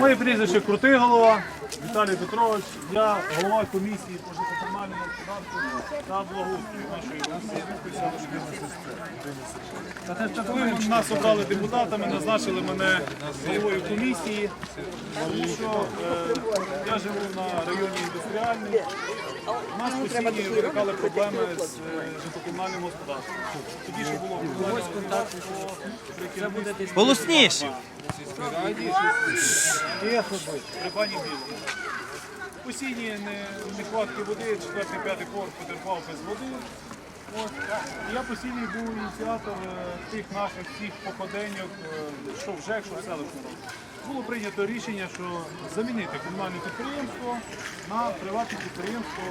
Моє прізвище Крутий голова, Віталій Петрович. Я голова комісії по житлово-комунальному господарству та благоустрою нашої комісії. Нас обрали депутатами, назначили мене головою комісії, тому що е, я живу на районі індустріальний. У нас постійно виникали проблеми з е, житлово-комунальним господарством. Тоді ще було комунальне господарство при керівництві Голосніше. при пані Білій. Постійні не- нехватки води, четвертий, п'ятий поверх потерпав без води. От. І Я постійний був ініціатор е, тих наших всіх попаденьок, е, що в ЖЕК, що в селищну раду. Було прийнято рішення, що замінити комунальне підприємство на приватне підприємство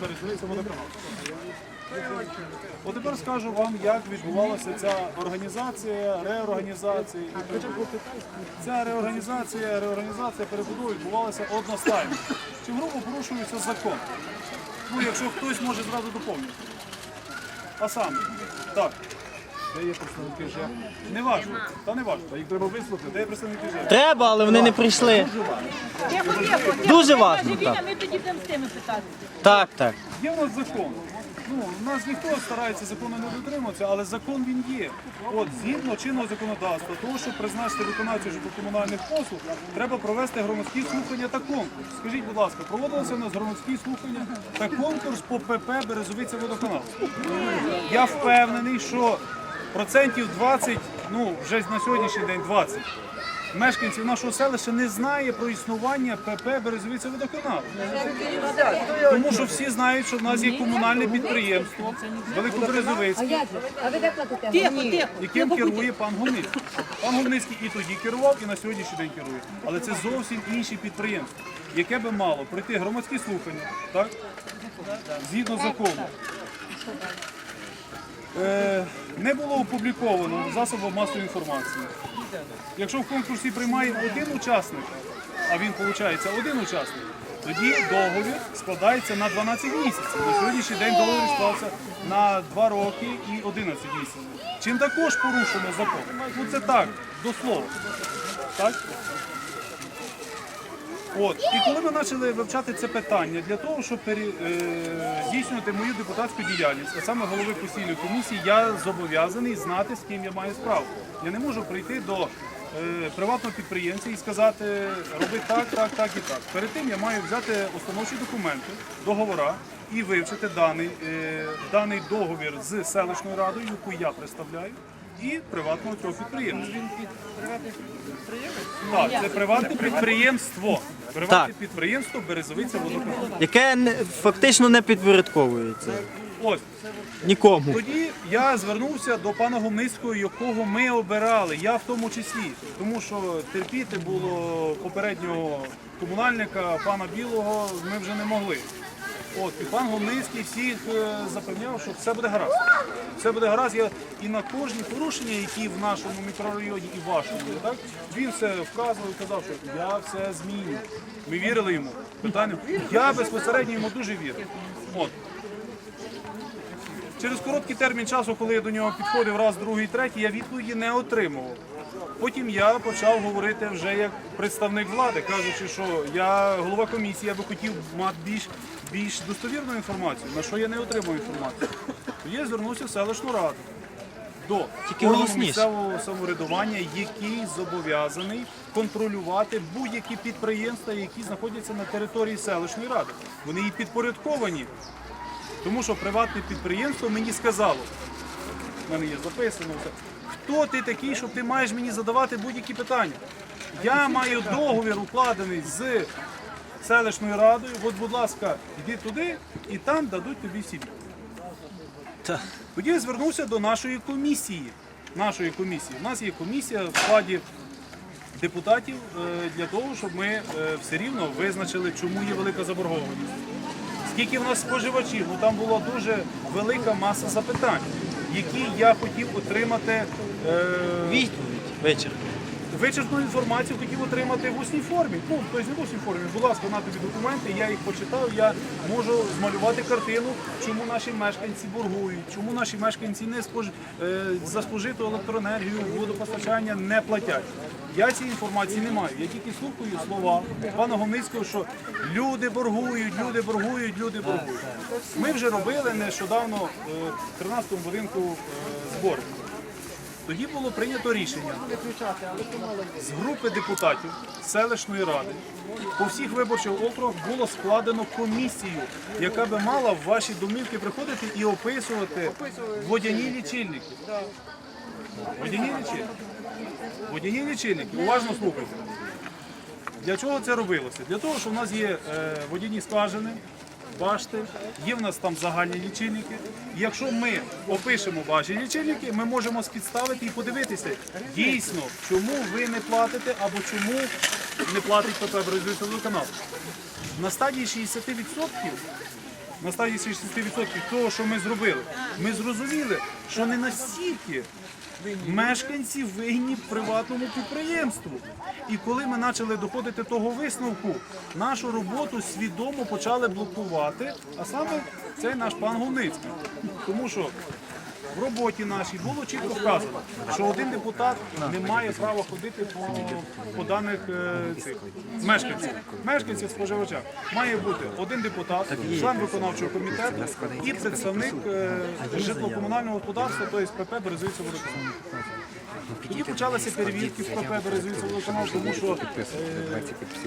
Березовиця водоканал. От тепер скажу вам, як відбувалася ця організація, реорганізація. Ця реорганізація, реорганізація перебудови відбувалася одностайно. Чи грубо порушується закон? Ну, якщо хтось може зразу доповнити. А саме, так. Де є представники ЖЕК? Не важко, та не важко. Їх треба вислухати. Де є представники ЖЕК? Треба, але вони не прийшли. Тихо, тихо, тихо. Дуже так. а Ми тоді будемо з тими питати. Так, так. Є в нас закон. Ну, у нас ніхто старається закону не дотримуватися, але закон він є. От згідно чинного законодавства, того, щоб призначити виконавця житлово-комунальних послуг, треба провести громадські слухання та конкурс. Скажіть, будь ласка, проводилися у нас громадські слухання та конкурс по ПП Березовиця водоканал. Я впевнений, що процентів 20, ну вже на сьогоднішній день 20, мешканців нашого селища не знає про існування ПП Березовиця водоканал. Тому що всі знають, що в нас є комунальне підприємство Великоберезовицьке, А ви де платите? Тихо, тихо. яким керує пан Гомницький. Пан Гомницький і тоді керував, і на сьогоднішній день керує. Але це зовсім інше підприємство, яке би мало пройти громадські слухання, так? Згідно закону. Е, не було опубліковано в засобах масової інформації. Якщо в конкурсі приймає один учасник, а він виходить один учасник, тоді договір складається на 12 місяців. На сьогоднішній день договір склався на 2 роки і 11 місяців. Чим також порушено закон. Ну це так, до слова. Так? От. І коли ми почали вивчати це питання для того, щоб е, здійснювати мою депутатську діяльність, а саме голови постійної комісії, я зобов'язаний знати, з ким я маю справу. Я не можу прийти до е, приватного підприємця і сказати, роби так, так, так і так. Перед тим я маю взяти установчі документи, договора і вивчити даний, е, даний договір з селищною радою, яку я представляю. І приватного цього підприємства. Так, це приватне підприємство. Приватне Так. підприємство Березовиця водоканал. Яке не- фактично не підпорядковується Ось нікому. тоді я звернувся до пана Гомницького, якого ми обирали, я в тому числі, тому що терпіти було попереднього комунальника, пана Білого, ми вже не могли. От, і пан Гомницький всіх е, запевняв, що все буде гаразд. Все буде гаразд. Я, і на кожні порушення, які в нашому мікрорайоні і вашому, так, він все вказував і казав, що я все зміню. Ми вірили йому. Питання. Я безпосередньо йому дуже вірив. От. Через короткий термін часу, коли я до нього підходив раз, другий, третій, я відповіді не отримував. Потім я почав говорити вже як представник влади, кажучи, що я голова комісії, я би хотів мати більш, більш достовірну інформацію, на що я не отримав інформацію. Тоді я звернувся в селищну раду до органу голосніше. місцевого самоврядування, який зобов'язаний контролювати будь-які підприємства, які знаходяться на території селищної ради. Вони і підпорядковані тому що приватне підприємство мені сказало, в мене є записано все, хто ти такий, що ти маєш мені задавати будь-які питання. Я маю договір укладений з селищною радою, от, будь ласка, йди туди і там дадуть тобі всі. Тоді я звернувся до нашої комісії. Нашої комісії. У нас є комісія в складі депутатів е, для того, щоб ми е, все рівно визначили, чому є велика заборгованість. Скільки в нас споживачів? Ну там була дуже велика маса запитань, які я хотів отримати е, Відповідь вечір. Вичерпну інформацію хотів отримати в усній формі. Ну, тобто не в усній формі. Будь ласка, на тобі документи, я їх почитав, я можу змалювати картину, чому наші мешканці боргують, чому наші мешканці не спож... е, за спожиту електроенергію, водопостачання не платять. Я цієї інформації не маю. Я тільки слухаю слова пана Гомницького, що люди боргують, люди боргують, люди боргують. Ми вже робили нещодавно е, в 13-му будинку е, збори. Тоді було прийнято рішення з групи депутатів селищної ради по всіх виборчих округах було складено комісію, яка би мала в ваші домівки приходити і описувати водяні лічильники. Водяні лічильники. Водяні лічильники. Уважно слухайте. Для чого це робилося? Для того, що в нас є е, водяні скважини, башти, є в нас там загальні лічильники. Якщо ми опишемо ваші лічильники, ми можемо спідставити і подивитися дійсно, чому ви не платите або чому не платить Березовий водоканал. На стадії 60% на стадії 60% того, що ми зробили, ми зрозуміли, що не настільки мешканці винні приватному підприємству. І коли ми почали доходити того висновку, нашу роботу свідомо почали блокувати, а саме цей наш пан Гуницький. Тому що в роботі нашій було чітко вказано, що один депутат не має права ходити по, по даних е, мешканців. Мешканців споживача має бути один депутат, член виконавчого комітету і представник е, житлово-комунального господарства, тобто ПП Березовиця водоканал. Тоді почалися перевірки в Березовиця водоканал, тому що е,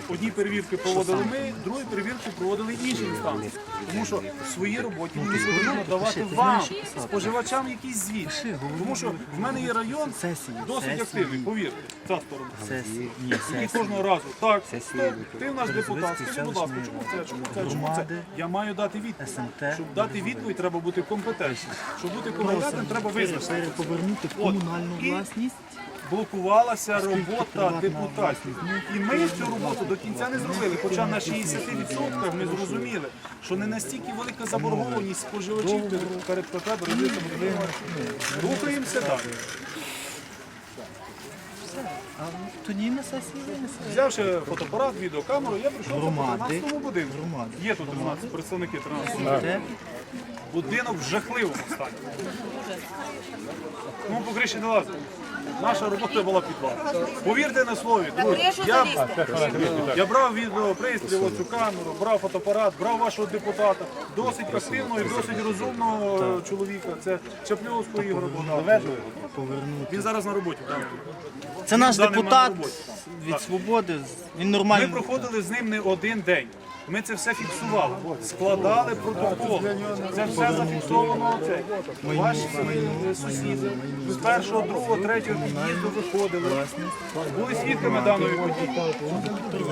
одні перевірки проводили ми, другі перевірки проводили інші інстанції. Тому що в своїй роботі мені потрібно давати вам, споживачам, якийсь звіт. Тому що в мене є район досить активний, повірте, ця сторона. Який кожного разу так, стоп, ти в нас депутат, скажи, будь ласка, чому це, чому це, чому це? Я маю дати відповідь. Щоб дати відповідь, треба бути компетентним. Щоб бути компетентним, треба визначити. Повернути комунальну І власність. блокувалася робота депутатів. І ми цю роботу до кінця не зробили. Хоча на 60% ми зрозуміли, що не настільки велика заборгованість споживачів перед- ПП Березовиця водоканалу. Рухаємося далі. А тоді на сесії. Взявши фотоапарат, відеокамеру, я прийшов Громади. 13-му будинку. Є тут 13 представники 13-го. Те, Будинок в жахливому стані. Ну, по криші не лазить. Наша робота була підвал. Повірте на слові, друзі, я, я брав відеопристріл, цю камеру, брав фотоапарат, брав вашого депутата, досить активного і досить розумного чоловіка. Це Чапльовського Ігора Богдановича. Він зараз на роботі. так. Це наш депутат від свободи. Він Ми проходили з ним не один день. Ми це все фіксували, складали протокол. Це все зафіксовано. Ваші сусіди з першого, другого, третього під'їзду виходили. Були свідками даної події.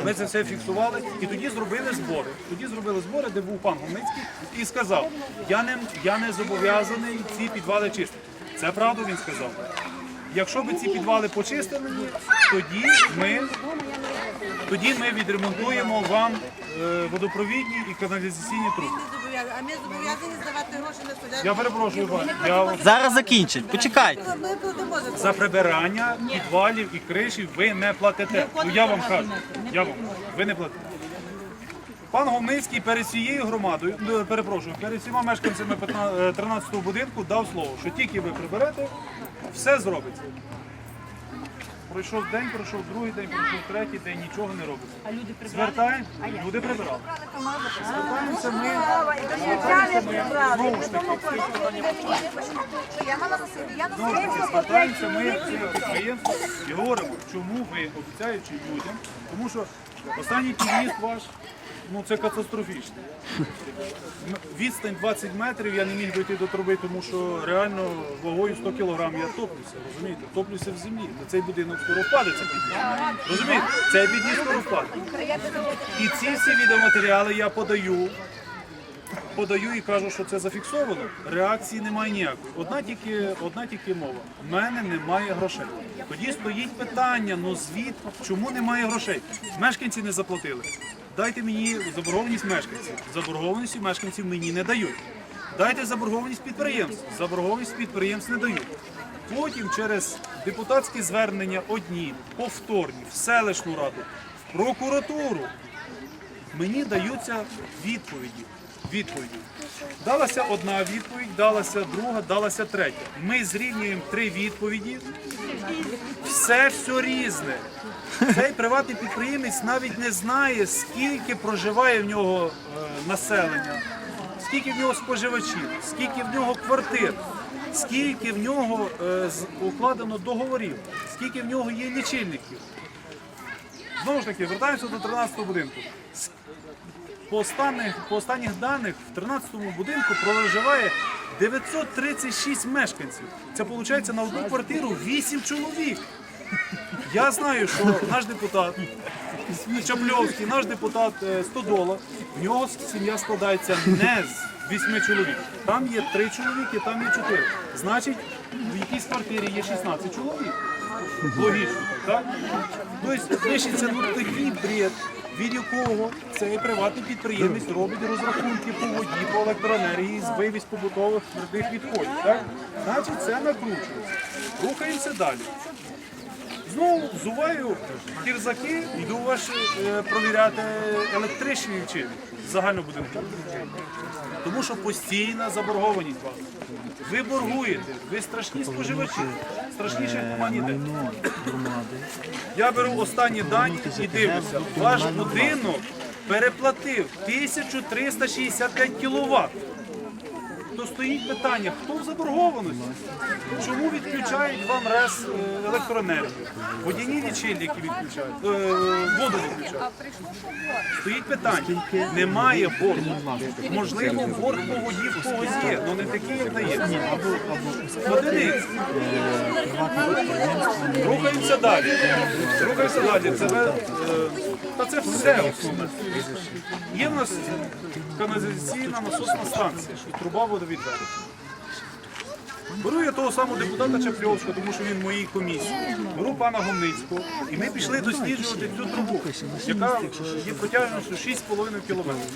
Ми це все фіксували і тоді зробили збори. Тоді зробили збори, де був пан Гомницький і сказав: я не, я не зобов'язаний ці підвали чистити. Це правду він сказав. Якщо би ці підвали почистили, тоді ми тоді ми відремонтуємо вам водопровідні і каналізаційні труби. зобов'язані. А ми зобов'язані здавати гроші на студентів. Я перепрошую вас. Я вам- Зараз закінчить. Почекайте. Ми платимо за це. за прибирання підвалів і кришів ви не платите. Ну я вам кажу. Я вам кажу. ви не платите. Пан Гомницький перед цією громадою, ну, перепрошую, перед всіма мешканцями 13-го будинку дав слово, що тільки ви приберете, все зробиться. Пройшов день, пройшов другий день, пройшов третій день, нічого не робиться. А люди прибрали? Звертаємо, люди прибирали. Звертаємося ми, знову ж таки, Я мала за Знову ж таки, звертаємося ми в підприємство і говоримо, чому ви, обіцяючи людям, тому що останній під'їзд ваш, ну це катастрофічно. Відстань 20 метрів, я не міг дойти до труби, тому що реально вагою 100 кг я топлюся, розумієте, топлюся в землі. Цей будинок скоро впаде, під'їзд. Розумієте? Цей під'їзд скоро впаде. І ці всі відеоматеріали я подаю подаю і кажу, що це зафіксовано. Реакції немає ніякої. Одна тільки, одна тільки мова. У мене немає грошей. Тоді стоїть питання: ну звіт, чому немає грошей? Мешканці не заплатили. Дайте мені заборгованість мешканців. Заборгованості мешканців мені не дають. Дайте заборгованість підприємств. Заборгованість підприємств не дають. Потім через депутатські звернення одні, повторні, в селищну раду, в прокуратуру мені даються відповіді. Відповіді. Далася одна відповідь, далася друга, далася третя. Ми зрівнюємо три відповіді. Все все різне. Цей приватний підприємець навіть не знає, скільки проживає в нього е, населення, скільки в нього споживачів, скільки в нього квартир, скільки в нього е, укладено договорів, скільки в нього є лічильників. Знову ж таки, вертаємося до 13-го будинку. По останніх, по останніх даних в 13-му будинку проживає 936 мешканців. Це виходить на одну квартиру 8 чоловік. Я знаю, що наш депутат Чапльовський, наш депутат е, Стодола, в нього сім'я складається не з 8 чоловік. Там є 3 чоловіки, там є 4. Значить, в якійсь квартирі є 16 чоловік. Логічно, так? Тобто пишеться ну, такий бред, від якого цей приватний підприємець робить розрахунки по воді, по електроенергії з вивіз побутових твердих відходів. Так? Значить, це накручується. Рухаємося далі. Знову взуваю кірзаки, йду ваші е, провіряти електричні вчини загальнобудинкові. Тому що постійна заборгованість вас. Ви боргуєте, ви страшні споживачі, страшніше нема. Я беру останні дані і дивлюся. Ваш будинок переплатив 1365 кіловат. То стоїть питання, хто в заборгованості? Чому відключають вам РЕС е, електроенергію? Водяні лічильники відключають, е, воду відключають. Стоїть питання. Немає боргу. Можливо, борг по воді в когось є, але не такий, як дає. Одиниць. Рухаємося далі. Рухаємося далі. Це, е, та це все. Є в нас каналізаційна насосна станція, труба водовідведення. Беру я того самого депутата Чапльовського, тому що він в моїй комісії. Беру пана Гомницького, і ми пішли досліджувати цю трубу, яка є протяжністю 6,5 кілометрів.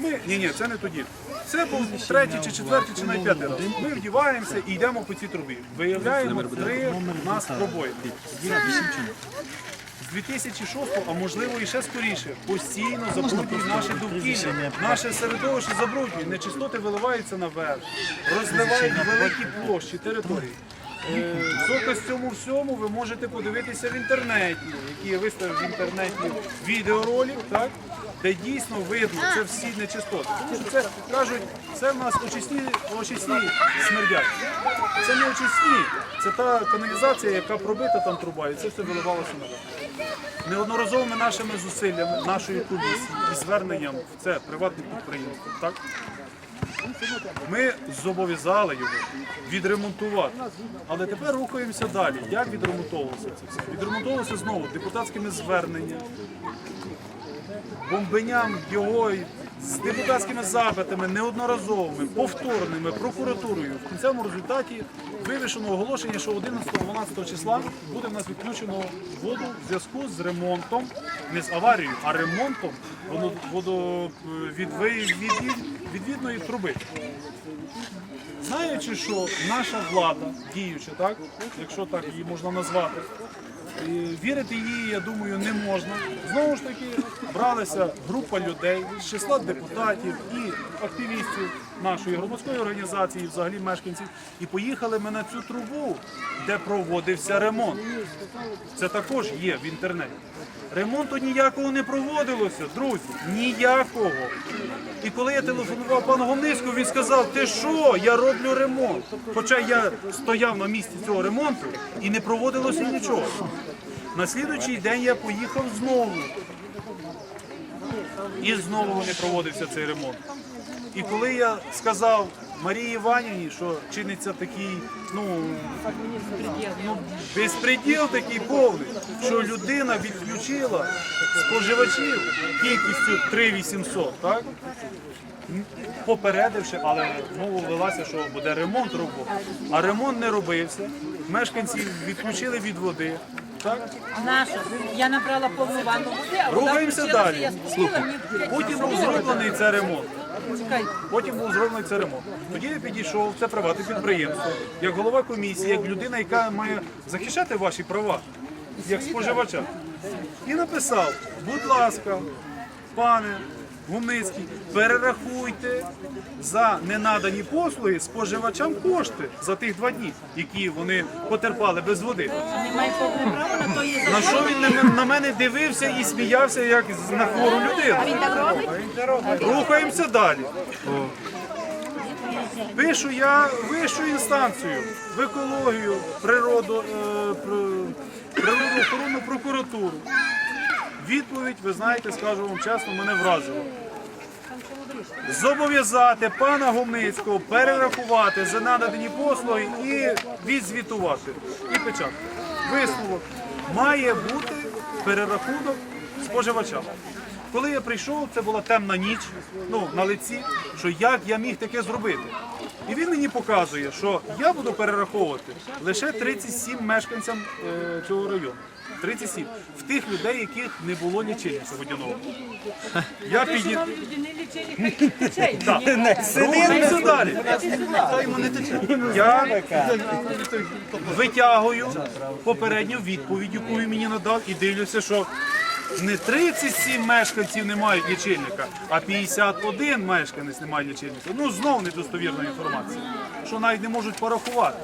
Ми, ні, ні, це не тоді. Це був третій чи четвертий, чи навіть п'ятий раз. Ми вдіваємося і йдемо по цій трубі. Виявляємо три у нас пробої. З 2006, а можливо і ще скоріше, постійно забруднюють наше довкілля, наше середовище забруднюють, нечистоти виливаються наверх, розливають великі площі, території. Е, Доказ цьому всьому ви можете подивитися в інтернеті, які я виставив в інтернеті відеоролик, так, де дійсно видно це всі нечистоти. Тому що це кажуть, це в нас очисні, очисні смердять. Це не очисні, це та каналізація, яка пробита там труба, і це все виливалося наверх. Неодноразовими нашими зусиллями, нашої комісії і зверненням в це приватне підприємство, так? Ми зобов'язали його відремонтувати. Але тепер рухаємося далі. Як відремонтовувалося це все? Відремонтовувалося знову депутатськими зверненнями, бомбенням його з депутатськими запитами, неодноразовими, повторними, прокуратурою. В кінцевому результаті вивішено оголошення, що 11-12 числа буде в нас відключено воду в зв'язку з ремонтом, не з аварією, а ремонтом воно- водовідвої- від- відвідної труби. Знаючи, що наша влада діюча, так, якщо так її можна назвати, вірити їй, я думаю, не можна. Знову ж таки, бралася група людей числа депутатів і активістів нашої громадської організації, взагалі мешканців, і поїхали ми на цю трубу, де проводився ремонт. Це також є в інтернеті. Ремонту ніякого не проводилося, друзі, ніякого. І коли я телефонував пану Гомницькому, він сказав, ти що, я роблю ремонт. Хоча я стояв на місці цього ремонту і не проводилося нічого. На слідуючий день я поїхав знову. І знову не проводився цей ремонт. І коли я сказав Марії Іванівні, що чиниться такий, ну, ну безпреділ такий повний, що людина відключила споживачів кількістю 3800, так? Попередивши, але знову велася, що буде ремонт роботи. А ремонт не робився. Мешканці відключили від води. Так? Наша. Я набрала повну ванну води, а вода Рухаємося включилася, далі. я спустила, мені Потім був зроблений цей ремонт. Потім був зроблений цей ремонт. Тоді я підійшов, це приватне підприємство, як голова комісії, як людина, яка має захищати ваші права, як споживача. І написав, будь ласка, пане Гумницький, перерахуйте за ненадані послуги споживачам кошти за тих два дні, які вони потерпали без води. На що він на, мене дивився і сміявся, як на хвору людину? Рухаємося далі. Пишу я вищу інстанцію в екологію, природу, е, пр- природоохоронну прокуратуру. Відповідь, ви знаєте, скажу вам чесно, мене вразила. Зобов'язати пана Гомницького перерахувати за надані послуги і відзвітувати. І печатку. Висновок. Має бути перерахунок споживачам. Коли я прийшов, це була темна ніч, ну, на лиці, що як я міг таке зробити. І він мені показує, що я буду перераховувати лише 37 мешканцям е, цього району. 37. В тих людей, яких не було лічильника водяного. Я підні... Рухаємося далі. Я витягую попередню відповідь, яку він мені надав, і дивлюся, що не 37 мешканців не мають лічильника, а 51 мешканець не має лічильника. Ну, знову недостовірна інформація, що навіть не можуть порахувати.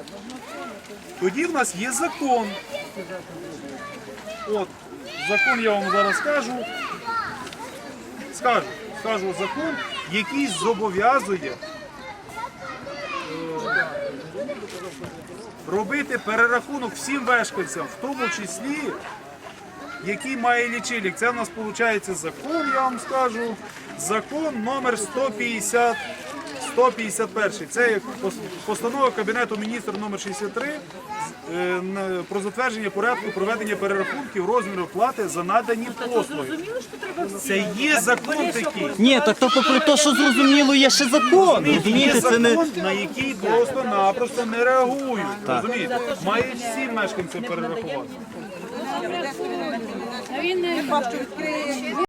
Тоді в нас є закон. От, закон я вам зараз скажу. Скажу, скажу закон, який зобов'язує е, робити перерахунок всім мешканцям, в тому числі, який має лічильник. Це в нас виходить закон, я вам скажу. Закон номер 150. 151. Це постанова Кабінету міністрів номер 63 е, на- про затвердження порядку проведення перерахунків розміру плати за надані послуги. Треба всі. Це є закон такий. Ні, так то попри те, що зрозуміло, є ще закон. Є Розумієте, це не. на який просто-напросто не реагують. Розумієте? Мають всі мешканці перерахувати. Він не